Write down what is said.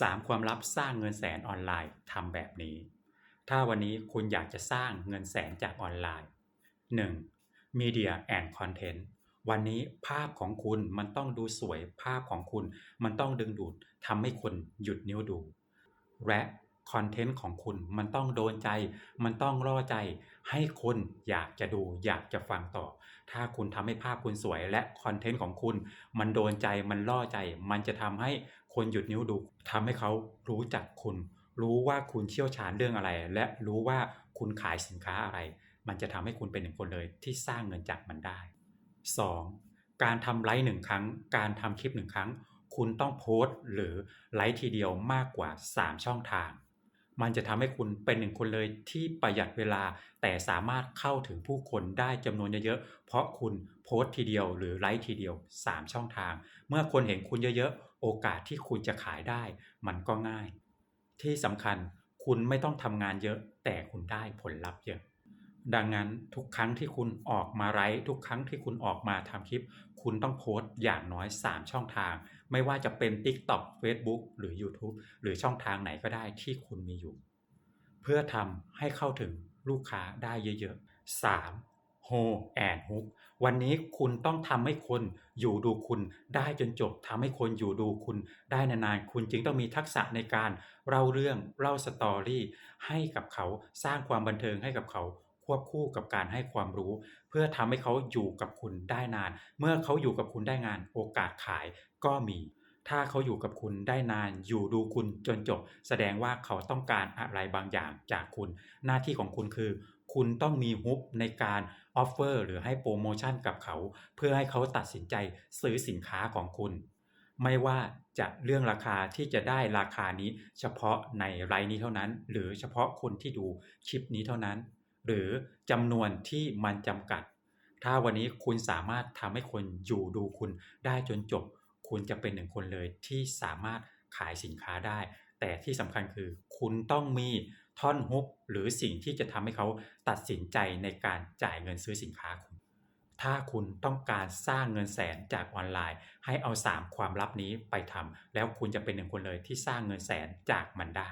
3 ความลับสร้างเงินแสนออนไลน์ทำแบบนี้ ถ้าวันนี้คุณอยากจะสร้างเงินแสนจากออนไลน์ 1. Media and Content วันนี้ภาพของคุณมันต้องดูสวยภาพของคุณ มันต้องดึงดูดทำให้คนหยุดนิ้วดู และ คอนเทนต์ของคุณมันต้องโดนใจ มันต้องล่อใจ ให้คนอยากจะดูอยากจะฟังต่อ ถ้าคุณทำให้ภาพคุณสวยและคอนเทนต์ของคุณ มันโดนใจมันล่อใจ มันจะทำให้คนหยุดนิ้วดูทำให้เขารู้จักคุณ รู้ว่าคุณเชี่ยวชาญเรื่องอะไร และรู้ว่าคุณขายสินค้าอะไร มันจะทำให้คุณเป็นหนึ่งคนเลยที่สร้างเงินจากมันได้ 2. การทำไลฟ์หนึ่งครั้ง การทำคลิปหนึ่งครั้ง คุณต้องโพสต์หรือไลฟ์ทีเดียวมากกว่า 3 ช่องทาง มันจะทำให้คุณเป็นหนึ่งคนเลยที่ประหยัดเวลา แต่สามารถเข้าถึงผู้คนได้จำนวนเยอะๆ เพราะคุณโพสต์ทีเดียวหรือไลฟ์ทีเดียว 3 ช่องทาง เมื่อคนเห็นคุณเยอะๆ โอกาสที่คุณจะขายได้ มันก็ง่าย ที่สำคัญคุณไม่ต้องทำงานเยอะ แต่คุณได้ผลลัพธ์เยอะ ดังนั้นทุกครั้งที่คุณออกมาไลฟ์ทุกครั้งที่คุณออกมาทำคลิป คุณต้องโพสต์อย่างน้อย 3 ช่องทาง ไม่ว่าจะเป็น TikTok Facebook หรือ YouTube หรือช่องทางไหนก็ได้ที่คุณมีอยู่ เพื่อทำให้เข้าถึงลูกค้าได้เยอะๆ 3. Ho and Hook วันนี้คุณต้องทำให้คนอยู่ดูคุณได้จนจบทำให้คนอยู่ดูคุณได้นานๆ คุณจึงต้องมีทักษะในการเล่าเรื่องเล่าสตอรี่ให้กับเขาสร้างความบันเทิงให้กับเขา ควบคู่กับการให้ความรู้ เพื่อทำให้เขาอยู่กับคุณได้นาน เมื่อเขาอยู่กับคุณได้งาน โอกาสขายก็มี ถ้าเขาอยู่กับคุณได้นาน อยู่ดูคุณจนจบ แสดงว่าเขาต้องการอะไรบางอย่างจากคุณ หน้าที่ของคุณคือ คุณต้องมีฮุบในการออฟเฟอร์หรือให้โปรโมชั่นกับเขา เพื่อให้เขาตัดสินใจซื้อสินค้าของคุณไม่ว่าจะเรื่องราคาที่จะได้ราคานี้เฉพาะในไลน์นี้เท่านั้น หรือเฉพาะคนที่ดูคลิปนี้เท่านั้น หรือจำนวนที่มันจำกัด ถ้าวันนี้คุณสามารถทำให้คนอยู่ดูคุณได้จนจบ คุณจะเป็นหนึ่งคนเลยที่สามารถขายสินค้าได้ แต่ที่สำคัญคือ คุณต้องมีท่อนฮุกหรือสิ่งที่จะทำให้เขาตัดสินใจในการจ่ายเงินซื้อสินค้าคุณ ถ้าคุณต้องการสร้างเงินแสนจากออนไลน์ ให้เอา 3 ความลับนี้ไปทำแล้วคุณจะเป็นหนึ่งคนเลยที่สร้างเงินแสนจากมันได้